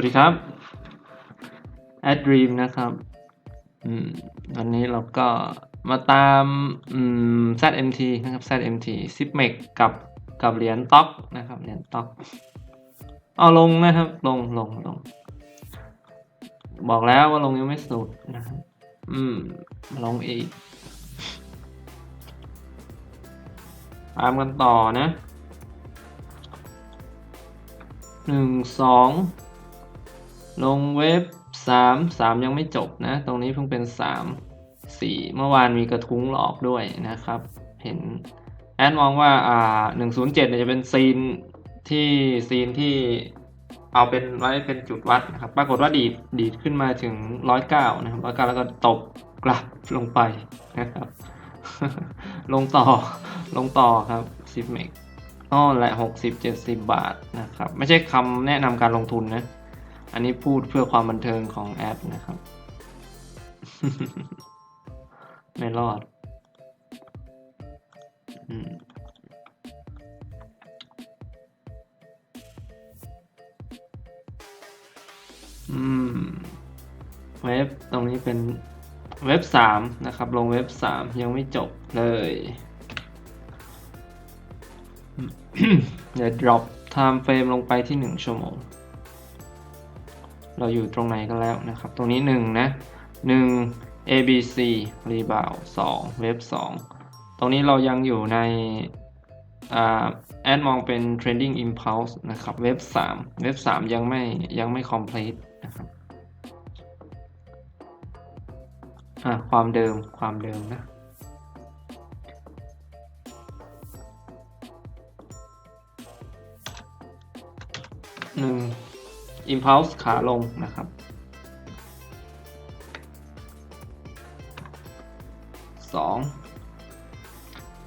วัสดีครับ a d Dream นะครับอวันนี้เราก็มาตามอืม ZMT นะครับ ZMT 10 m e g กับกับเหรียญต็อกนะครับเหรียญต็อกเอาลงนะครับ ลงลงลง บอกแล้วว่าลงยังไม่สุดนะครับอืม ลงอีก ตามกันต่อนะหนึ่งสอง ลงเว็บสามสามยังไม่จบนะ ตรงนี้เพิ่งเป็นสามสี่เมื่อวานมีกระทุ้งหลอกด้วยนะครับ เห็นแอดมองว่าอ่าหนึ่งศูนย์เจ็ดเนี่ยจะเป็นซีนที่ซีนที่เอาเป็นไว้เป็นจุดวัดนะครับ ปรากฏว่าดีดดีดขึ้นมาถึงร้อยเก้านะครับร้อยเก้าแล้วก็ตกกลับลงไปนะครับ ลงต่อลงต่อครับซิฟเมกอ้อและหกสิบเจ็ดสิบบาทนะครับ ไม่ใช่คำแนะนำการลงทุนนะ อันนี้พูดเพื่อความบันเทิงของแอปนะครับ ไม่รอดอืมอืม เว็บตรงนี้เป็นเว็บสามนะครับ ลงเว็บสามยังไม่จบเลยเดี๋ยว drop time frame ลงไปที่หนึ่งชั่วโมง เราอยู่ตรงไหนกันแล้วนะครับ ตรงนี้หนึ่งนะหนึ่ง ABC rebound สองเว็บสองตรงนี้เรายังอยู่ในแอดมองเป็น trending impulse นะครับ เว็บสามเว็บสามยังไม่ยังไม่ complete นะครับความเดิมความเดิมนะหนึ่ง impulse ขาลงนะครับสอง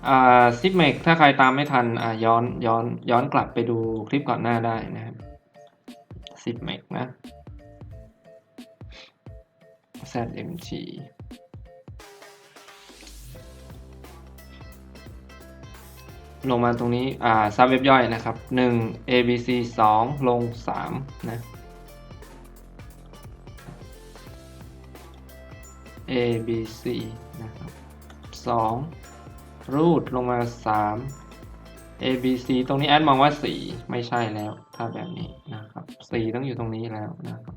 อ่าซิปเมกถ้าใครตามไม่ทันอ่าย้อนย้อนย้อนกลับไปดูคลิปก่อนหน้าได้นะครับซิปเมกนะ ZMG ลงมาตรงนี้ อ่า ซับเว็บย่อยนะครับ 1 ABC 2 ลง 3 นะ ABC นะครับ2รูดลงมา 3 ABC ตรงนี้แอดมองว่า 4 ไม่ใช่แล้ว ถ้าแบบนี้นะครับ 4 ต้องอยู่ตรงนี้แล้วนะครับ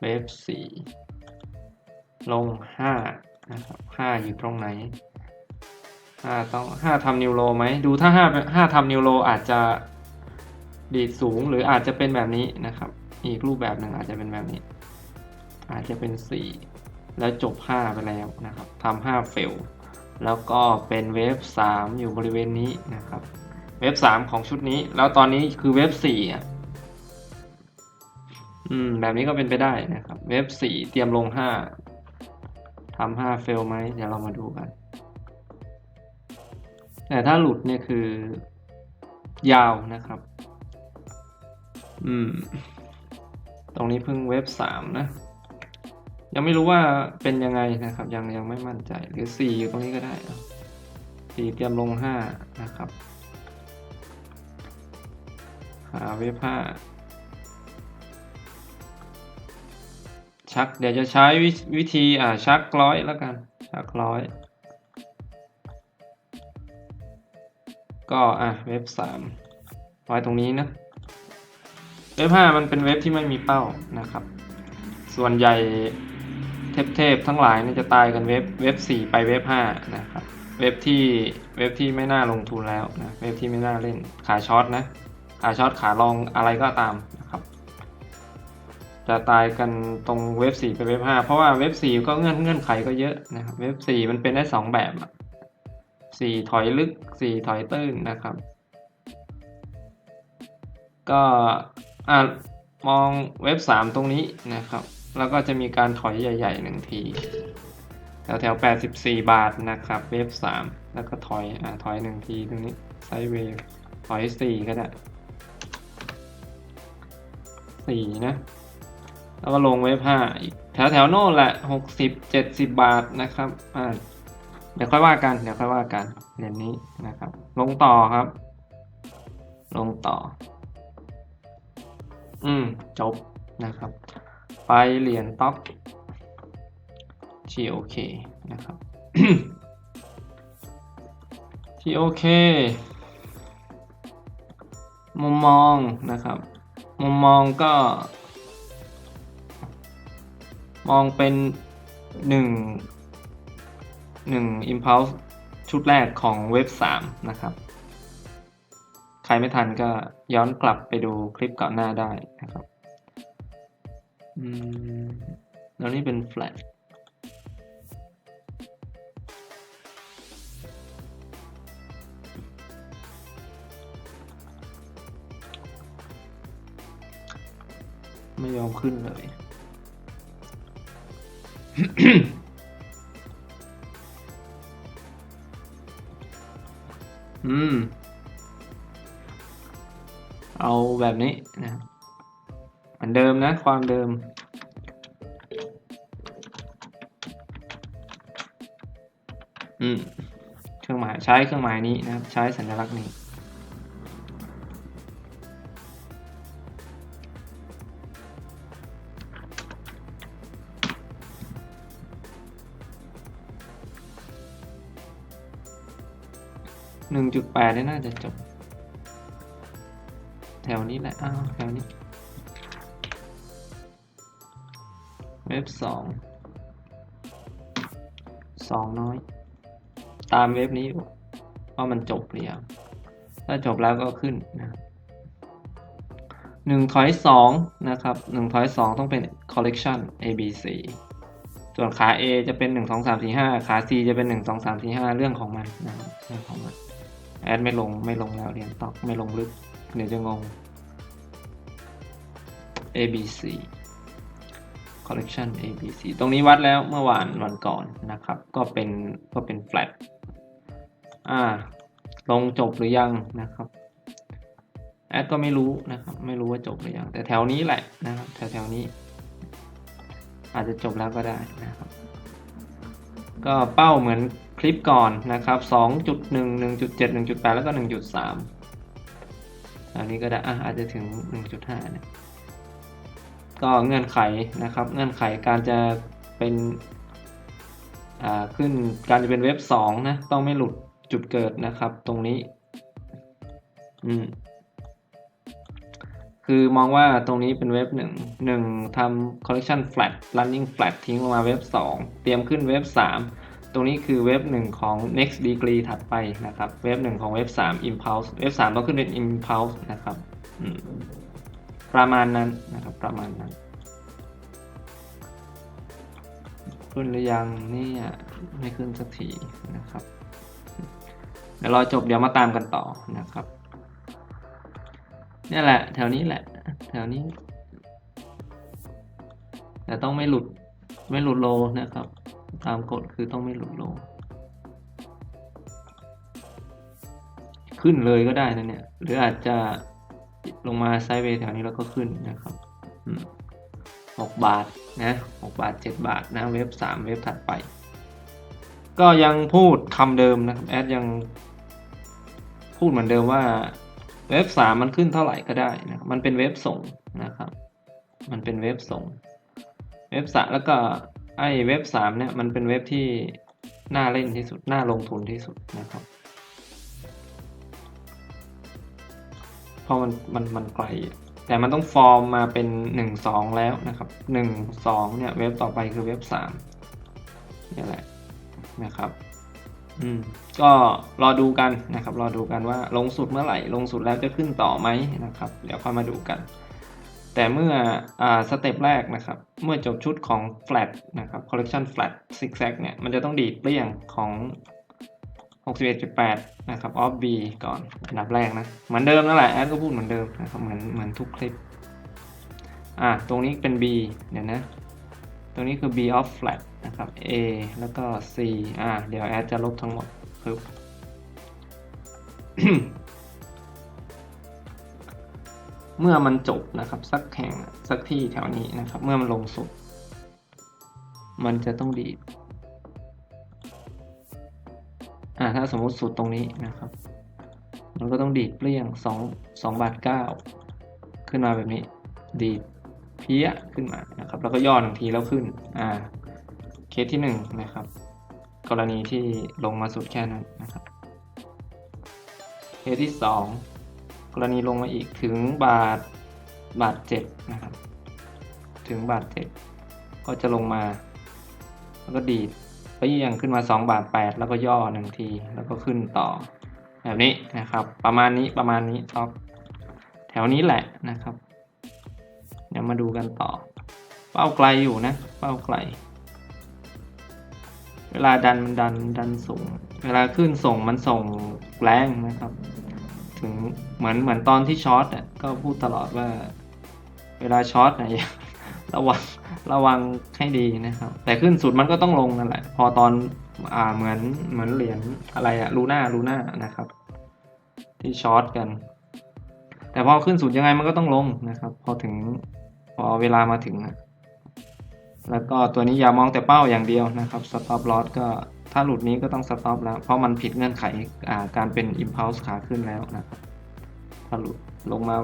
เว็บ4ลง 5 นะครับ 5 อยู่ตรงไหน ห้าต้องห้าทำนิวโรไหมดูถ้าห้าห้าทำนิวโรอาจจะดีดสูงหรืออาจจะเป็นแบบนี้นะครับ อีกรูปแบบหนึ่งอาจจะเป็นแบบนี้ อาจจะเป็นสี่แล้วจบห้าไปแล้วนะครับทำห้าเฟลแล้วก็เป็นเวฟสามอยู่บริเวณนี้นะครับ เวฟสามของชุดนี้ แล้วตอนนี้คือเวฟสี่อะอืมแบบนี้ก็เป็นไปได้นะครับ เวฟสี่เตรียมลงห้าทำห้าเฟลไหมเดี๋ยวเรามาดูกัน แต่ถ้าหลุดเนี่ยคือ ยาวนะครับ อืม ตรงนี้เพิ่งเว็บสามนะ ยังไม่รู้ว่าเป็นยังไงนะครับ ยังยังไม่มั่นใจ หรือสี่อยู่ตรงนี้ก็ได้สี่เตรียมลงห้านะครับ หาเว็บห้าชัก เดี๋ยวจะใช้ววิธีอ่าชักร้อยแล้วกัน ชักร้อย ก็อะเว็บสามไว้ตรงนี้นะ เว็บห้ามันเป็นเว็บที่ไม่มีเป้านะครับ ส่วนใหญ่เทพๆทั้งหลายนี่จะตายกันเว็บเว็บสี่ไปเว็บห้านะครับ เว็บที่เว็บที่ไม่น่าลงทุนแล้วนะเว็บที่ไม่น่าเล่นขาช็อตนะขาช็อตขาลองอะไรก็ตามนะครับจะตายกันตรงเว็บสี่ไปเว็บห้าเพราะว่าเว็บสี่ก็เงื่อนเงื่อนไขก็เยอะนะครับเว็บสี่มันเป็นได้สองแบบ อะสี่ถอยลึกสี่ถอยตื้นนะครับ ก็อ่ามองเว็บสามตรงนี้นะครับ แล้วก็จะมีการถอยใหญ่ๆหนึ่งทีแถวแถวแปดสิบสี่บาทนะครับ เว็บสามแล้วก็ถอยอ่าถอยหนึ่งทีตรงนี้ไซด์เวย์ถอยสี่ก็ได้สี่นะแล้วก็ลงเว็บห้าอีกแถวแถวโน่นแหละหกสิบเจ็ดสิบบาทนะครับอ่า เดี๋ยวค่อยว่ากัน เดี๋ยวค่อยว่ากันเหรียญนี้นะครับ ลงต่อครับ ลงต่อ อืม จบนะครับ ไปเหรียญต๊อก TOK นะครับ TOK มุมมองนะครับ มุมมองก็ มองเป็นห หนึ่ง impulse ชุดแรกของเว็บ 3 นะครับ ใครไม่ทันก็ย้อนกลับไปดูคลิปก่อนหน้าได้นะครับแล้วนี่เป็น flat ไม่ยอมขึ้นเลย อืม เอาแบบนี้นะเหมือนเดิมนะความเดิม อืม เครื่องหมายใช้เครื่องหมายนี้นะครับ ใช้สัญลักษณ์นี้ นึ่งจุดแปดนี่น่าจะจบ แถวนี้แหละ อ้าว แถวนี้ เว็บสองสองน้อย ตามเว็บนี้ว่ามันจบหรือยังถ้าจบแล้วก็ขึ้นนะหนึ่งถอยสองนะครับหนึ่งถอยสองต้องเป็น collection A B C ส่วนขา A จะเป็นหนึ่งสองสามสี่ห้าขา C จะเป็นหนึ่งสองสามสี่ห้าเรื่องของมันนะครับเรื่องของมัน แอดไม่ลงไม่ลงแล้วเรียนตอกไม่ลงลึกเดี๋ยวจะงง A B C collection A B C ตรงนี้วัดแล้วเมื่อวานวันก่อนนะครับ ก็เป็นก็เป็น flat อ่า ลงจบหรือยังนะครับ แอดก็ไม่รู้นะครับ ไม่รู้ว่าจบหรือยัง แต่แถวนี้แหละนะครับ แถวแถวนี้ อาจจะจบแล้วก็ได้นะครับ ก็เป้าเหมือน คลิปก่อนนะครับ 2.1 1.7 1.8 แล้วก็ 1.3 อันนี้ก็ได้อะอาจจะถึง 1.5นะก็เงื่อนไขนะครับ เงื่อนไขการจะเป็นอ่าขึ้นการจะเป็นเว็บ 2 นะ ต้องไม่หลุดจุดเกิดนะครับตรงนี้ อืมคือมองว่าตรงนี้เป็นเว็บหนึ่งหนึ่งทำ collection flat running flat ทิ้งลงมาเว็บ 2 เตรียมขึ้นเว็บ 3 ตรงนี้คือเว็บ1ของ next degree ถัดไปนะครับ เว็บ1ของเว็บ3 impulse เว็บ3ต้องขึ้นเป็น impulse นะครับประมาณนั้นนะครับ ประมาณนั้นขึ้นหรือยังนี่ไม่ขึ้นสักทีนะครับเดี๋ยวรอจบเดี๋ยวมาตามกันต่อนะครับเนี่ยแหละ แถวนี้แหละ แถวนี้ แต่ต้องไม่หลุดไม่หลุดโลนะครับ ตามกฎคือต้องไม่หลุดโลขึ้นเลยก็ได้นะเนี่ย หรืออาจจะลงมาไซด์เวย์แถวนี้แล้วก็ขึ้นนะครับหกบาทนะหกบาทเจ็ดบาทนะเว็บสามเว็บถัดไป ก็ยังพูดคำเดิมนะครับแอดยังพูดเหมือนเดิมว่าเว็บสามมันขึ้นเท่าไหร่ก็ได้นะมันเป็นเว็บส่งนะครับ มันเป็นเว็บส่ง เว็บสามแล้วก็ ไอ้เว็บสามเนี่ยมันเป็นเว็บที่น่าเล่นที่สุด น่าลงทุนที่สุดนะครับ เพราะมันมันมันไกล แต่มันต้องฟอร์มมาเป็นหนึ่งสองแล้วนะครับหนึ่งสองเนี่ยเว็บต่อไปคือเว็บสามนี่แหละนะครับอืมก็รอดูกันนะครับ รอดูกันว่าลงสุดเมื่อไหร่ ลงสุดแล้วจะขึ้นต่อไหมนะครับ เดี๋ยวค่อยมาดูกัน แต่เมื่ออสเต็ปแรกนะครับ เมื่อจบชุดของ flat นะครับ collection flat zigzag เนี่ย มันจะต้องดีดเปลี่ยงของ 61.8 นะครับ off b ก่อนอันดับแรกนะ เหมือนเดิมนั่นแหละแอดก็พูดเหมือนเดิมนะครับเหมือนเหมือนทุกคลิป อ่าตรงนี้เป็น b เดี๋ยวนะ ตรงนี้คือ b off flat นะครับ a แล้วก็ c อ่าเดี๋ยวแอดจะลบทั้งหมดปึ๊บ เมื่อมันจบนะครับ สักแห่งสักที่แถวนี้นะครับ เมื่อมันลงสุด มันจะต้องดีดอ่าถ้าสมมติสุดตรงนี้นะครับ มันก็ต้องดีดเปลี่ยงสองสองบาทเก้าขึ้นมาแบบนี้ ดีดเพี้ยขึ้นมานะครับ แล้วก็ย่อหนึ่งทีแล้วขึ้นอ่าเคสที่หนึ่งนะครับ กรณีที่ลงมาสุดแค่นั้นนะครับเคสที่สอง กรณีลงมาอีกถึงบาทบาทเจ็ดนะครับ ถึงบาทเจ็ดก็จะลงมา แล้วก็ดีดไปเอียงขึ้นมา2บาท8แล้วก็ย่อหนึ่งทีแล้วก็ขึ้นต่อ แบบนี้นะครับ ประมาณนี้ประมาณนี้ท็อปแถวนี้แหละนะครับ เดี๋ยวมาดูกันต่อ เป้าไกลอยู่นะ เป้าไกล เวลาดันมันดันดันสูง เวลาขึ้นส่งมันส่งแรงนะครับ เหมือนเหมือนตอนที่ช็อตอะก็พูดตลอดว่า เวลาช็อตนะอย่าระวังระวังให้ดีนะครับ แต่ขึ้นสุดมันก็ต้องลงนั่นแหละ พอตอนอ่าเหมือนเหมือนเหรียญอะไรอะลูน่าลูน่านะครับ ที่ช็อตกัน แต่พอขึ้นสุดยังไงมันก็ต้องลงนะครับ พอถึงพอเวลามาถึงอะแล้วก็ตัวนี้อย่ามองแต่เป้าอย่างเดียวนะครับ stop loss ก็ ถ้าหลุดนี้ก็ต้อง stop แล้ว เพราะมันผิดเงื่อนไขาการเป็น impulse ขาขึ้นแล้วนะครับถ้าหลุดลงมา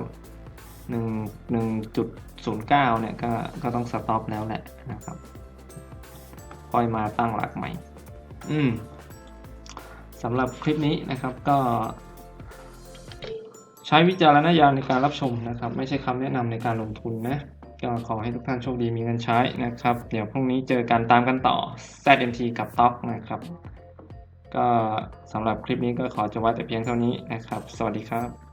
หนึ่งหนึ่งจุดศูนย์เนี่ยก็ก็ต้อง stop แล้วแหละนะครับค่อยมาตั้งหลักใหม่ อืมสำหรับคลิปนี้นะครับก็ใช้วิจารณญาณในการรับชมนะครับ ไม่ใช่คำแนะนำในการลงทุนนะ ก็ขอให้ทุกท่านโชคดีมีเงินใช้นะครับ เดี๋ยวพรุ่งนี้เจอกันตามกันต่อ ZMT กับต็อกนะครับ ก็สำหรับคลิปนี้ก็ขอจะไว้แต่เพียงเท่านี้นะครับ สวัสดีครับ